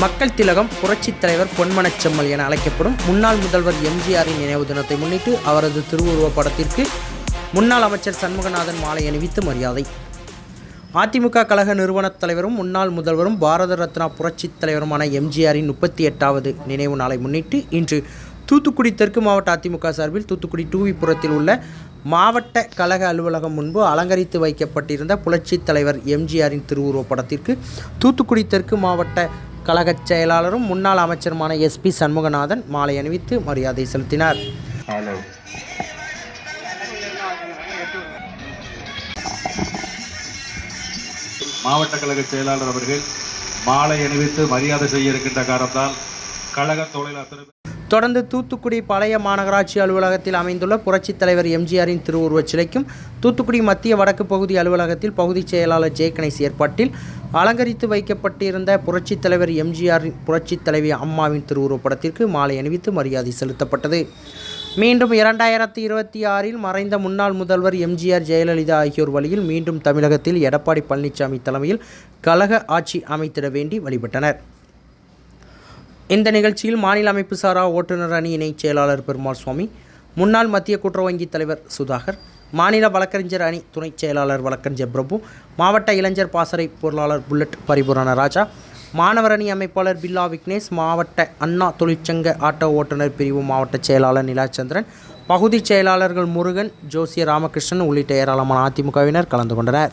மக்கள் திலகம் புரட்சித் தலைவர் பொன்மனச்செம்மல் என அழைக்கப்படும் முன்னாள் முதல்வர் எம்ஜிஆரின் நினைவு தினத்தை முன்னிட்டு அவரது திருவுருவப் படத்திற்கு முன்னாள் அமைச்சர் சண்முகநாதன் மாலை அணிவித்து மரியாதை. அதிமுக கழக நிறுவனத் தலைவரும் முன்னாள் முதல்வரும் பாரத ரத்னா புரட்சித் தலைவருமான எம்ஜிஆரின் முப்பத்தி எட்டாவது நினைவு நாளை முன்னிட்டு இன்று தூத்துக்குடி தெற்கு மாவட்ட அதிமுக சார்பில் தூத்துக்குடி டூவிபுரத்தில் உள்ள மாவட்ட கழக அலுவலகம் முன்பு அலங்கரித்து வைக்கப்பட்டிருந்த புரட்சித் தலைவர் எம்ஜிஆரின் திருவுருவப் படத்திற்கு தூத்துக்குடி தெற்கு மாவட்ட கழகச் செயலாளரும் முன்னாள் அமைச்சருமான எஸ்பி சண்முகநாதன் மாலை அணிவித்து மரியாதை செலுத்தினார். மாவட்ட கழக செயலாளர் அவர்கள் மாலை அணிவித்து மரியாதை செய்ய இருக்கின்ற காரணத்தால் கழக தொழிலாளர் தொடர்ந்து தூத்துக்குடி பழைய மாநகராட்சி அலுவலகத்தில் அமைந்துள்ள புரட்சித் தலைவர் எம்ஜிஆரின் திருவுருவச் சிலைக்கும் தூத்துக்குடி மத்திய வடக்கு பகுதி அலுவலகத்தில் பகுதிச் செயலாளர் ஜெய கணேஷ் ஏற்பாட்டில் அலங்கரித்து வைக்கப்பட்டிருந்த புரட்சித் தலைவர் எம்ஜிஆரின் புரட்சித் தலைவி அம்மாவின் திருவுருவப் படத்திற்கு மாலை அணிவித்து மரியாதை செலுத்தப்பட்டது. மீண்டும் இரண்டாயிரத்தி இருபத்தி ஆறில் மறைந்த முன்னாள் முதல்வர் எம்ஜிஆர் ஜெயலலிதா ஆகியோர் வழியில் மீண்டும் தமிழகத்தில் எடப்பாடி பழனிசாமி தலைமையில் கழக ஆட்சி அமைத்திட வேண்டி வழிபட்டனர். இந்த நிகழ்ச்சியில் மாநில அமைப்பு சாரா ஓட்டுநர் அணி இணைச் செயலாளர் பெருமாள் சுவாமி முன்னாள் மத்திய குற்ற வங்கி தலைவர் சுதாகர் மாநில வழக்கறிஞர் அணி துணைச் செயலாளர் வழக்கறிஞர் பிரபு மாவட்ட இளைஞர் பாசறை பொருளாளர் புல்லட் பரிபூரண ராஜா மாணவர் அணி அமைப்பாளர் பில்லா விக்னேஷ் மாவட்ட அண்ணா தொழிற்சங்க ஆட்டோ ஓட்டுநர் பிரிவு மாவட்ட செயலாளர் நிலாச்சந்திரன் பகுதிச் செயலாளர்கள் முருகன் ஜோசிய ராமகிருஷ்ணன் உள்ளிட்ட ஏராளமான அதிமுகவினர் கலந்து கொண்டனர்.